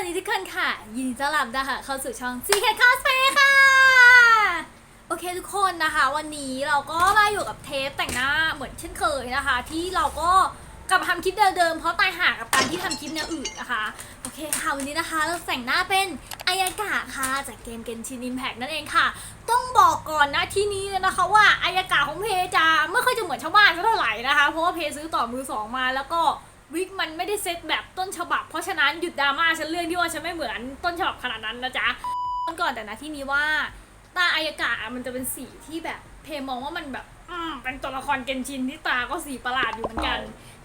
วัสดีทุกคนค่ะ ยินดีต้อนรับนะคะเข้าสู่ช่อง CK Cosplay ค่ะ โอเคทุกคนนะคะ วันนี้เราก็มาอยู่กับเทปแต่งหน้าเหมือนเช่นเคยนะคะ ที่เราก็กลับมาทำคลิปเดิมๆเพราะตายห่ากับการที่ทำคลิปแนวอื่นนะคะ โอเคค่ะวันนี้นะคะเราแต่งหน้าเป็นอายากะค่ะจากเกม Genshin Impact นั่นเองค่ะ ต้องบอกก่อนนะที่นี้เลยนะคะว่าอายากะของเพจะไม่ค่อยจะเหมือนชาวบ้านเท่าไหร่นะคะเพราะว่าเพซื้อต่อมือสองมาแล้วก็ วิกมันไม่ได้เซตแบบต้นฉบับ เพราะฉะนั้นหยุดดราม่าฉันเรื่องที่ว่าฉันไม่เหมือนต้นฉบับขนาดนั้นนะจ๊ะต้นก่อนแต่นะที่นี้ว่าตาอายากะมันจะเป็นสีที่แบบเพมองว่ามันแบบอืมเป็นตัวละครเกนชินที่ตาก็สีประหลาดอยู่เหมือนกัน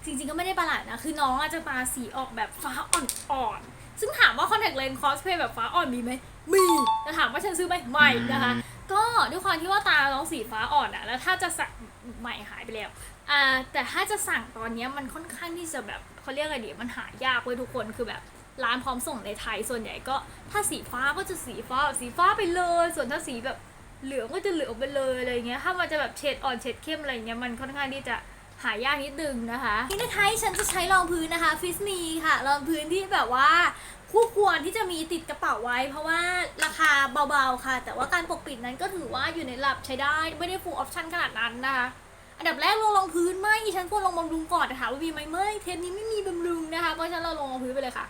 จริงๆก็ไม่ได้ประหลาดนะคือน้องอาจจะตาสีออกแบบฟ้าอ่อนๆซึ่งถามว่าคอนแทคเลนส์คอสเพย์แบบฟ้าอ่อนมีไหมมีแต่ถามว่าฉันซื้อไหมไม่นะคะก็ด้วยความที่ว่าตาน้องสีฟ้าอ่อนอะแล้วถ้าจะสั่ง ใหม่หายไปแล้วอ่าแต่ถ้าจะสั่งตอนนี้มันค่อนข้างที่จะแบบเขาเรียกอะไรดีมันหายากเว้ยทุกคนคือแบบร้านพร้อมส่งในไทยส่วนใหญ่ก็ถ้าสีฟ้าก็จะสีฟ้าสีฟ้าไปเลย ส่วนถ้าสีแบบเหลืองก็จะเหลืองไปเลยอะไรเงี้ยถ้ามันจะแบบเฉดอ่อนเฉดเข้มอะไรเงี้ยมันค่อนข้างที่จะ หายากนิดนึงนะคะนี่นะคะฉันจะใช้รองพื้นนะคะฟิสมีค่ะรองพื้นที่แบบว่าคู่ควรที่จะมีติดกระเป๋าไว้ เพราะว่าราคาเบาๆค่ะ แต่ว่าการปกปิดนั้นก็ถือว่าอยู่ในระดับใช้ได้ไม่ได้ฟูลออปชั่นขนาดนั้นนะคะอันดับแรกลงรองพื้นไม่ฉันควรลงบำรุงก่อนแต่ถามว่ามีไหมไม่เทปนี้ไม่มีบำรุงนะคะ เพราะฉะนั้นเราลงรองพื้นไปเลยค่ะ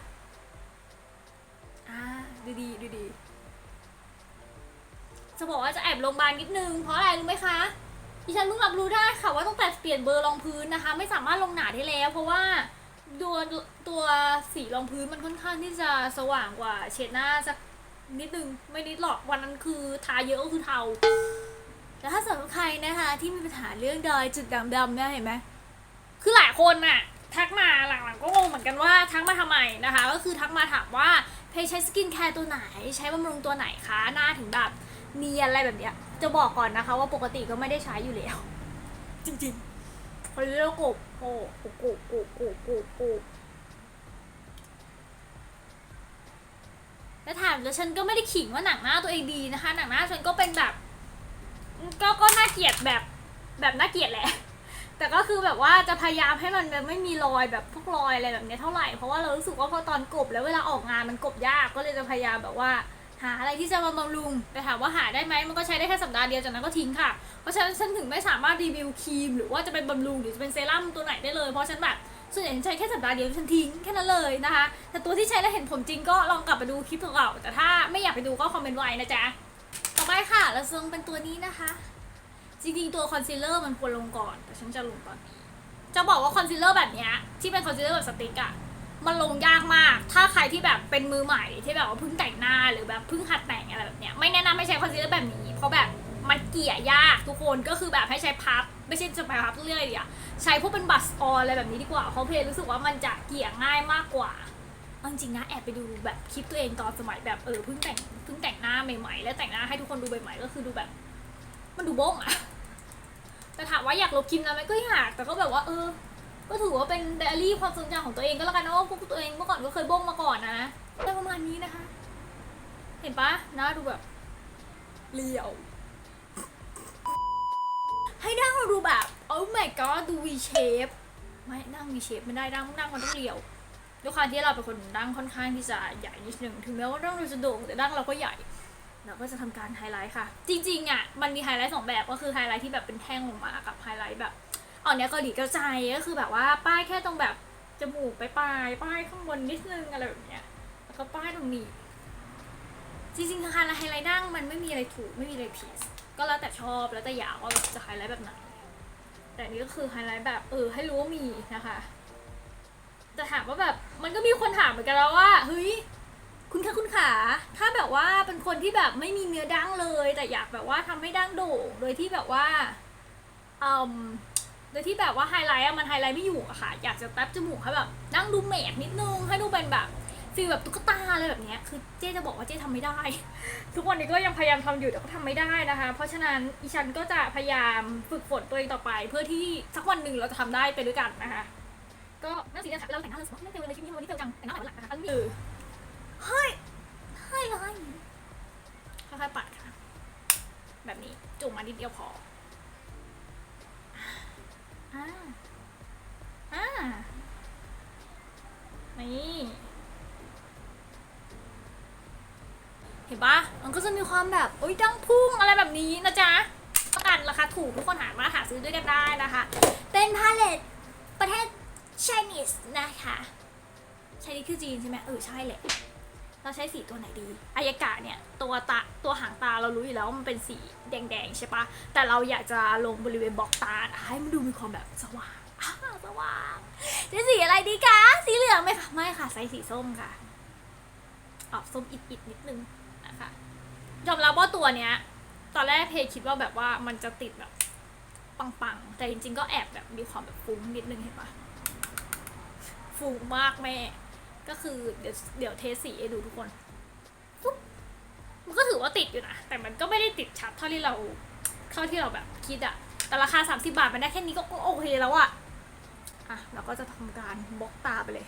อ่าดูดีดูดีจะบอกว่าจะแอบลงบานนิดนึงเพราะอะไรรู้ไหมคะ ดิฉันเพิ่งรับรู้ได้ค่ะว่าตั้งแต่เปลี่ยนเบอร์รองพื้นนะคะ ไม่สามารถลงหนาได้แล้ว เพราะว่าตัวตัวสีรองพื้นมันค่อนข้างที่จะสว่างกว่าเฉดหน้าสักนิดนึงไม่นิดหรอกวันนั้นคือทาเยอะก็คือเทาแต่ถ้าสำหรับใครนะคะที่มีปัญหาเรื่องดอยจุดดำๆเนี่ยเห็นไหมคือหลายคนน่ะทักมาหลังๆก็งงเหมือนกันว่าทักมาทำไมนะคะ ก็คือทักมาถามว่าเพย์ใช้สกินแคร์ตัวไหน ใช้บำรุงตัวไหนคะหน้าถึงแบบ เนียนอะไรแบบเนี้ย จะบอกก่อนนะคะ ว่าปกติก็ไม่ได้ใช้อยู่แล้ว จริงๆพอเรียกกบโอ้โกโกโกโกโกโกแล้วถามแล้วฉันก็ไม่ได้ขิงว่าหนังหน้าตัวเองดีนะคะ หนังหน้าฉันก็เป็นแบบ ก็ก็น่าเกลียดแบบแบบน่าเกลียดแหละ แต่ก็คือแบบว่าจะพยายามให้มันแบบไม่มีรอยแบบพวกรอยอะไรแบบเนี้ยเท่าไหร่ เพราะว่าเรารู้สึกว่าพอตอนกบแล้วเวลาออกงานมันกบยาก ก็เลยจะพยายามแบบว่า หาอะไรที่จะมาบำรุง แต่ถามว่าหาได้ไหมมันก็ใช้ได้แค่สัปดาห์เดียวจากนั้นก็ทิ้งค่ะ เพราะฉะนั้นฉันถึงไม่สามารถรีวิวครีม หรือว่าจะเป็นบำรุงหรือจะเป็นเซรั่มตัวไหนได้เลย เพราะฉันแบบส่วนใหญ่ฉันใช้แค่สัปดาห์เดียวฉันทิ้งแค่นั้นเลยนะคะ แต่ตัวที่ใช้แล้วเห็นผลจริงก็ลองกลับไปดูคลิปเก่าแต่ถ้าไม่อยากไปดูก็คอมเมนต์ไว้นะจ๊ะ ต่อไปค่ะแล้วซึ่งเป็นตัวนี้นะคะ จริงๆตัวคอนซีลเลอร์มันควรลงก่อน แต่ฉันจะลงตอนนี้ จะบอกว่าคอนซีลเลอร์แบบเนี้ยที่เป็นคอนซีลเลอร์แบบสติ๊กอะ มันลงยากมาก ถ้าใครที่แบบเป็นมือใหม่ที่แบบว่าเพิ่งแต่งหน้าหรือแบบเพิ่งหัดแต่งอะไรแบบเนี้ยไม่แนะนำให้ใช้คอนซีลเลอร์แบบนี้ เพราะแบบมันเกลี่ยยากทุกคนก็คือแบบให้ใช้พับ ไม่ใช่จะไปพับเรื่อยๆอะใช้พวกเป็นบัสออนอะไรแบบนี้ดีกว่าเพราะเพลรู้สึกว่ามันจะเกลี่ยง่ายมากกว่าเอาจริงๆนะแอบไปดูแบบคลิปตัวเองตอนสมัยแบบเออเพิ่งแต่งเพิ่งแต่งหน้าใหม่ๆ แล้วแต่งหน้าให้ทุกคนดูใหม่ๆก็คือดูแบบ มันดูบ้งอะแต่ถามว่าอยากลบคลิปนะไหมก็อยากแต่ก็แบบว่าเออ ก็ถือว่าเป็นไดอารี่ความทรงจำของตัวเองก็แล้วกันเนาะพวกตัวเองเมื่อก่อนก็เคยบ้งมาก่อนนะแต่ประมาณนี้นะคะ เห็นปะหน้าดูแบบเรียว ให้นั่งเราดูแบบโอ้ my god ดู V shape ไม่นั่ง V shape ไม่ได้นั่งนั่งมันต้องเรียวด้วยความที่เราเป็นคนดั้งค่อนข้างที่จะใหญ่นิดนึงถึงแม้ว่าดั้งเราจะโด่งแต่ดั้งเราก็ใหญ่เราก็จะทำการไฮไลท์ค่ะ จริงๆอะมันมีไฮไลท์สองแบบก็คือไฮไลท์ที่แบบเป็นแท่งลงมากับไฮไลท์แบบ อ่อนเนี้ยเกาหลีกระจายก็คือแบบว่าป้ายแค่ตรงแบบจมูกไปปลายป้ายข้างบนนิดนึงอะไรแบบเนี้ยแล้วก็ป้ายตรงนี้จริงๆคือไฮไลท์ไฮไลท์ดั้งมันไม่มีอะไรถูกไม่มีอะไรผิดก็แล้วแต่ชอบแล้วแต่อยากว่าจะไฮไลท์แบบไหนแต่อันนี้ก็คือไฮไลท์แบบเออให้รู้ว่ามีนะคะแต่ถามว่าแบบมันก็มีคนถามเหมือนกันแล้วว่าเฮ้ยคุณคะคุณขาถ้าแบบว่าเป็นคนที่แบบไม่มีเนื้อดั้งเลย แต่อยากแบบว่าทำให้ดั้งโด่งโดยที่แบบว่าอืม ดยที่แบบว่าไฮไลท์อะมันไฮไลท์ไม่อยู่อะค่ะ อยากจะแป๊บจมูกให้แบบดั้งดูเมดนิดนึง ให้ดูเป็นแบบฟีลแบบตุ๊กตาอะไรแบบนี้คือเจ๊จะบอกว่าเจ๊ทำไม่ได้ ทุกวันนี้ก็ยังพยายามทำอยู่แต่ก็ทำไม่ได้นะคะ เพราะฉะนั้นอีฉันก็จะพยายามฝึกฝนตัวเองต่อไป เพื่อที่สักวันหนึ่งเราจะทำได้ไปด้วยกันนะคะ ก็น่าสีนะคะเราแต่งหน้าเลยสมมติไม่เต็มเลยคลิปนี้วันนี้เต็มจังแต่งหน้าหลังนะคะอันนี้เฮ้ยให้เลยค่อยๆปัดค่ะ แบบนี้จุ่มมานิดเดียวพอา อ่า นี่ ห็น ปะมันก็จะมีความแบบโอ๊ยดังพุ่งอะไรแบบนี้นะจ๊ะประกันราคาถูกทุกคนหามาหาซื้อด้วยกันได้นะคะ เป็นพาเลตประเทศ Chinese นะคะใช่นี่คือจีนใช่ไหมเออใช่แหละเราใช้สีตัวไหนดี อายากะเนี่ยตัวตาตัวหางตาเรารู้อยู่แล้วว่ามันเป็นสีแดงๆใช่ปะแต่เราอยากจะลงบริเวณบล็อกตาให้มันดูมีความแบบสว่างสว่างจะสีอะไรดีคะสีเหลืองไหมคะไม่ค่ะใช้สีส้มค่ะ ออกส้มอิดๆนิดนึง ยอมรับว่าตัวเนี้ย ตอนแรกเพคิดว่าแบบว่ามันจะติดแบบปังๆ แต่จริงๆ ก็แอบแบบมีความแบบฟุ้งนิดนึงเห็นปะฟุ้งมากแม่ ก็คือเดี๋ยวเดี๋ยวเทสสีให้ดูทุกคนปุ๊บมันก็ถือว่าติดอยู่นะ แต่มันก็ไม่ได้ติดชัดเท่าที่เราเท่าที่เราแบบคิดอะแต่ราคา 30 บาทมันได้แค่นี้ก็โอเคแล้วอะอะเราก็จะทำการบล็อกตาไปเลย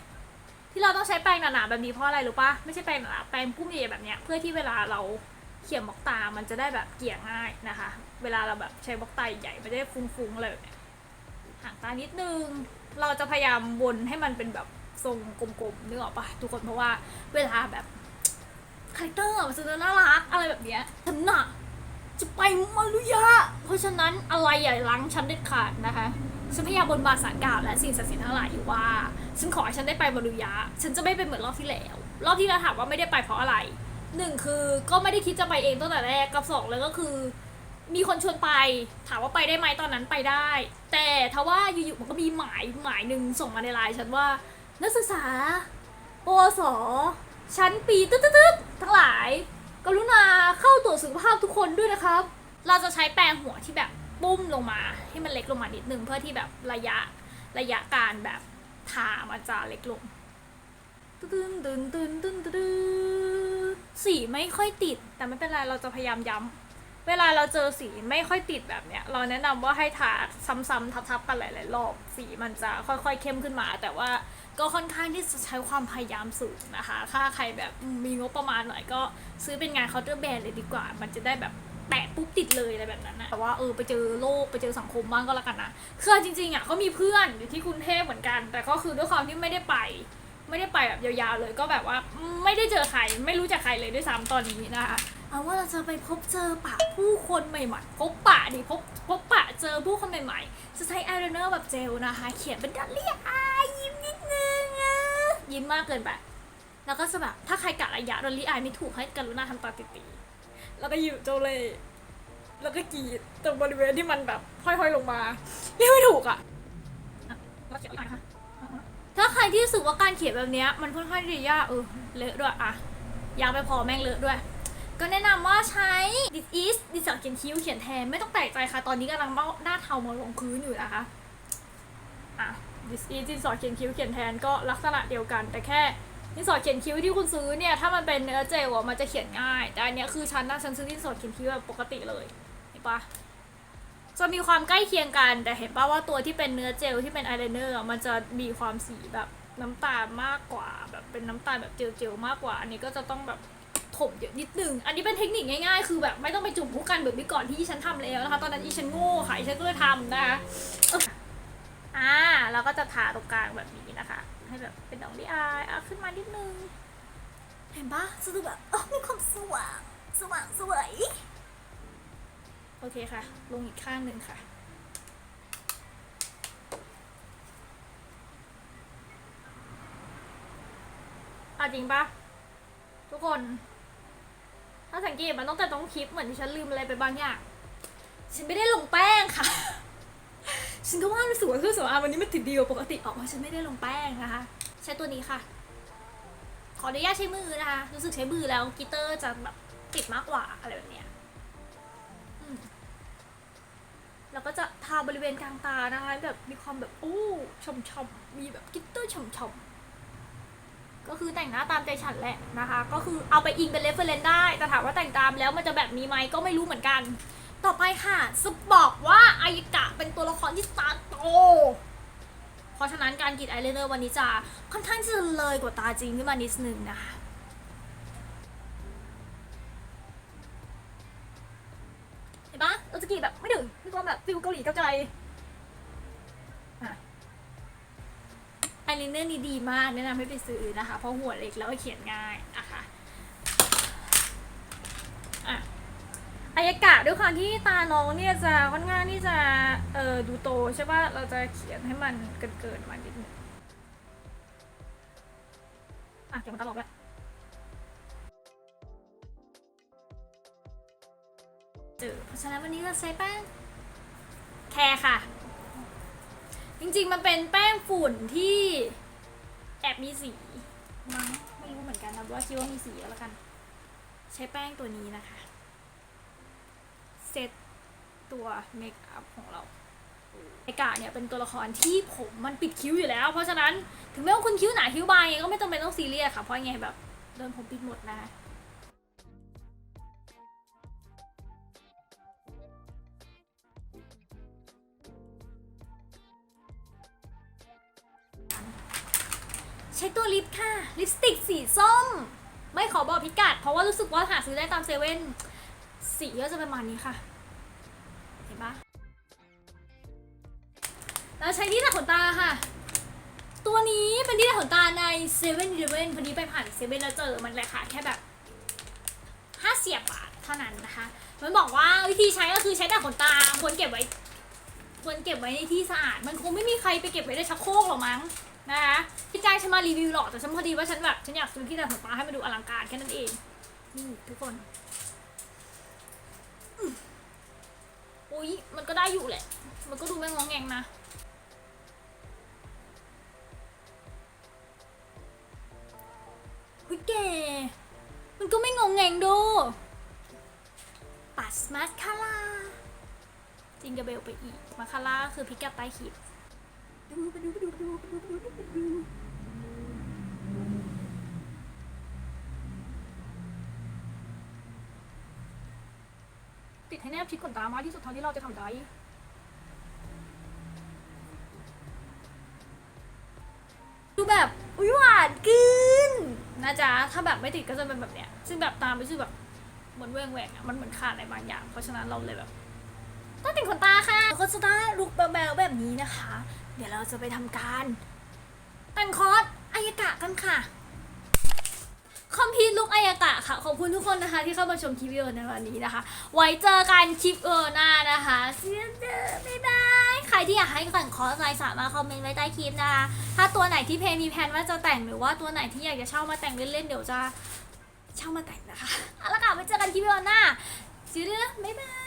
ที่เราต้องใช้แปรงหนาๆแบบนี้เพราะอะไรรู้ปะไม่ใช่แปรงหนาแปรงพุ่มใหญ่แบบเนี้ยเพื่อที่เวลาเรา เขี่ยบล็อกตา มันจะได้แบบเกี่ยง่ายนะคะ เวลาเราแบบใช้บล็อกตาใหญ่ๆมันจะได้ฟุ้งๆอะไรแบบเนี้ยห่างตานิดนึง เราจะพยายามวนให้มันเป็นแบบทรงกลมๆนึกออกปะทุกคนเพราะว่าเวลาแบบคาแรคเตอร์มันจะน่ารักอะไรแบบเนี้ยฉันน่ะจะไปมารุยะ เพราะฉะนั้นอะไรอย่าล้างฉันเด็ดขาดนะคะฉันพยายามบนบานสารกล่าวและสิ่งศักดิ์สิทธิ์ทั้งหลายอยู่ว่า ฉันขอให้ฉันได้ไปมารุยะ ฉันจะไม่เป็นเหมือนรอบที่แล้ว รอบที่แล้วถามว่าไม่ได้ไปเพราะอะไร หนึ่งคือก็ไม่ได้คิดจะไปเองตั้งแต่แรกกับสองเลยก็คือ มีคนชวนไป ถามว่าไปได้ไหมตอนนั้นไปได้ แต่ถ้าว่าอยู่ๆมันก็มีหมายหมายหนึ่งส่งมาในไลน์ฉันว่า นักศึกษาปวสชั้นปีตึ๊ดตึ๊ดๆทั้งหลาย กรุณาเข้าตรวจสุขภาพทุกคนด้วยนะครับ เราจะใช้แปรงหัวที่แบบปุ้มลงมาให้มันเล็กลงมานิดนึงเพื่อที่แบบระยะระยะการแบบทามันจะเล็กลงตึ้นตึ้นตึ้นตึ้นตึ้นตึ้น สีไม่ค่อยติด แต่ไม่เป็นไรเราจะพยายามย้ำเวลาเราเจอสีไม่ค่อยติดแบบเนี้ย เราแนะนำว่าให้ทาซ้ำๆทับๆกันหลายๆรอบสีมันจะค่อยๆเข้มขึ้นมา แต่ว่าก็ค่อนข้างที่จะใช้ความพยายามสูงนะคะ ถ้าใครแบบมีงบประมาณหน่อยก็ซื้อเป็นงานเคาน์เตอร์แบรนด์เลยดีกว่า มันจะได้แบบแตะปุ๊บติดเลยอะไรแบบนั้นนะแต่ว่าเออไปเจอโลกไปเจอสังคมบ้างก็แล้วกันนะคือจริงๆอะก็มีเพื่อนอยู่ที่กรุงเทพเหมือนกัน แต่ก็คือด้วยความที่ไม่ได้ไป ไม่ได้ไปแบบยาวๆเลยก็แบบว่าไม่ได้เจอใครไม่รู้จักใครเลยด้วยซ้ำตอนนี้นะคะเอาว่าเราจะไปพบเจอปะผู้คนใหม่ๆพบปะดิพบพบปะเจอผู้คนใหม่ๆจะใช้อายไลเนอร์แบบเจลนะคะ เขียนเป็นดอลลี่อายยิ้มนิดนึงอะยิ้มมากเกินไปแล้วก็จะแบบถ้าใครกะระยะดอลลี่อายไม่ถูกให้กรุณาทำตาติๆแล้วก็อยู่โจเลแล้วก็กรีดตรงบริเวณที่มันแบบห้อยๆลงมาเรียกไม่ถูกอะอะแล้วเขียนอะไรคะ ถ้าใครที่รู้สึกว่าการเขียนแบบนี้มันค่อนข้างที่จะยากเออเลอะด้วยอะยากไปพอแม่งเลอะด้วย ก็แนะนำว่าใช้ this is ดินสอเขียนคิ้วเขียนแทนไม่ต้องแปลกใจค่ะ ตอนนี้กำลังหน้าเทามาลงพื้นอยู่นะคะอะ this is ดินสอเขียนคิ้วเขียนแทนก็ลักษณะเดียวกัน แต่แค่ดินสอเขียนคิ้วที่คุณซื้อเนี่ยถ้ามันเป็นเนื้อเจลอะมันจะเขียนง่าย แต่อันนี้คือฉันนะฉันซื้อดินสอเขียนคิ้วแบบปกติเลยเห็นปะ จะมีความใกล้เคียงกัน แต่เห็นป่าว่าตัวที่เป็นเนื้อเจลที่เป็นอายไลเนอร์มันจะมีความสีแบบน้ำตาลมากกว่า แบบเป็นน้ำตาลแบบเจลๆมากกว่า อันนี้ก็จะต้องแบบถมเยอะนิดนึง อันนี้เป็นเทคนิคง่ายๆ คือแบบไม่ต้องไปจุ่มผู้กันแบบนี้ก่อนที่ฉันทำแล้วนะคะ ตอนนั้นอีฉันโง่ค่ะอีฉันก็เลยทำนะคะอ่าเราก็จะทาตรงกลางแบบนี้นะคะ ให้แบบเป็นดอกดีอายอะขึ้นมานิดนึง เห็นปะจะดูแบบอ๋อมีความสว่างสว่างสวย โอเคค่ะ ลงอีกข้างหนึ่งค่ะอาจริงปะทุกคน ถ้าสังเกตมันต้องแต่ต้องคลิปเหมือนที่ฉันลืมอะไรไปบางอย่างฉันไม่ได้ลงแป้งค่ะ ฉันก็ว่ารู้สึกว่าเครื่องสำอางวันนี้มันติดดีกว่าปกติออกมาฉันไม่ได้ลงแป้งนะคะ ใช้ตัวนี้ค่ะ ขออนุญาตใช้มือนะคะ รู้สึกใช้มือแล้วกลิเตอร์จะแบบติดมากกว่าอะไรแบบเนี้ย แล้วก็จะทาบริเวณกลางตานะคะแบบมีความแบบโอ้ช่ำๆมีแบบกลิตเตอร์ช่ำๆก็คือแต่งหน้าตามใจฉันแหละนะคะ ก็คือเอาไปอิงเป็นเรฟเฟรนซ์ได้ แต่ถามว่าแต่งตามแล้วมันจะแบบนี้ไหมก็ไม่รู้เหมือนกัน ต่อไปค่ะจะบอกว่าอายกะเป็นตัวละครที่ตาโต เพราะฉะนั้นการกรีดอายไลเนอร์วันนี้จะค่อนข้างจะเลยกว่าตาจริงขึ้นมานิดนึงนะคะ เห็นปะเราจะกรีดแบบไม่ถึงมีความแบบฟิลเกาหลีเกาใจอะอายไลเนอร์นี่ดีมากแนะนำให้ไปซื้อนะคะ เพราะหัวเล็กแล้วก็เขียนง่ายนะคะอายากะด้วยความที่ตาน้องเนี่ยจะค่อนข้างที่จะเออดูโตใช่ป่ะเราจะเขียนให้มันเกินเกินๆมานิดนึงอะเขียนมันตลกแล้ว เจอเพราะฉะนั้นวันนี้เราใช้แป้งแคร์ค่ะ จริงๆมันเป็นแป้งฝุ่นที่แอบมีสีมั้งไม่รู้เหมือนกันนะว่าคิดว่ามีสีแล้วกัน ใช้แป้งตัวนี้นะคะเซตตัวเมคอัพของเราไอกาเนี่ยเป็นตัวละครที่ผมมันปิดคิ้วอยู่แล้ว เพราะฉะนั้นถึงแม้ว่าคุณคิ้วหนาคิ้วบางยังก็ไม่จำเป็นต้องซีเรียสค่ะเพราะไงแบบโดนผมปิดหมดนะ ลิปค่ะ ลิปสติกสีส้ม ไม่ขอบอกพิกัด เพราะว่ารู้สึกว่าหาซื้อได้ตามเซเว่นสีก็จะประมาณนี้ค่ะ เห็นปะแล้วใช้ที่ตัดขนตาค่ะ ตัวนี้เป็นที่ตัดขนตาในเซเว่นอีเลฟเว่นพอดีไปผ่านเซเว่นแล้วเจอมันราคาแค่แบบห้าเสียบาทเท่านั้นนะคะ มันบอกว่าวิธีใช้ก็คือใช้แต่ขนตาควรเก็บไว้ควรเก็บไว้ในที่สะอาด มันคงไม่มีใครไปเก็บไว้ในชักโครกหรอมั้ง นะคะพี่จ้างฉันมารีวิวหรอกแต่ฉันพอดีว่าฉันแบบฉันอยากซื้อที่ตัดขนตาให้มันดูอลังการแค่นั้นเองนี่ทุกคนอุ๊ยมันก็ได้อยู่แหละ มันก็ดูไม่งองแงงนะเฮ้ยแกมันก็ไม่งงแงงดูปัสมาสคาร่าจิงกระเบลไปอีกมาคาร่าคือพิกัดใต้ขีด ดูไปดูไปดูไปดูไปดูไปดูไปดูติดให้แนบชิดขนตามากที่สุดเท่าที่เราจะทำได้ดูแบบอุ้ยหวานกึนนะจ๊ะถ้าแบบไม่ติดก็จะเป็นแบบเนี้ยซึ่งแบบตามไปซึ่งแบบเหมือนแหวงแหวงอะมันเหมือนขาดอะไรบางอย่าง เพราะฉะนั้นเราเลยแบบ ต้องติดขนตาค่ะแล้วก็จะได้ลุคแบลๆแบบนี้นะคะ เดี๋ยวเราจะไปทำการ แต่งคอร์สอายกะกันค่ะ คอมพิวลุกอายกะค่ะ ขอบคุณทุกคนนะคะ ที่เข้ามาชมคลิปวิดีโอในวันนี้นะคะ ไว้เจอกันคลิปเออหน้านะคะเสียเด้อบ๊ายบาย ใครที่อยากให้แต่งคอร์สอะไรสามารถคอมเมนต์ไว้ใต้คลิปนะคะ ถ้าตัวไหนที่เพลงมีแผนว่าจะแต่งหรือว่าตัวไหนที่อยากจะเช่ามาแต่งเล่นๆเดี๋ยวจะเช่ามาแต่งนะคะเอาละค่ะไว้เจอกันคลิปวิดีโอหน้าจื้อบ๊ายบาย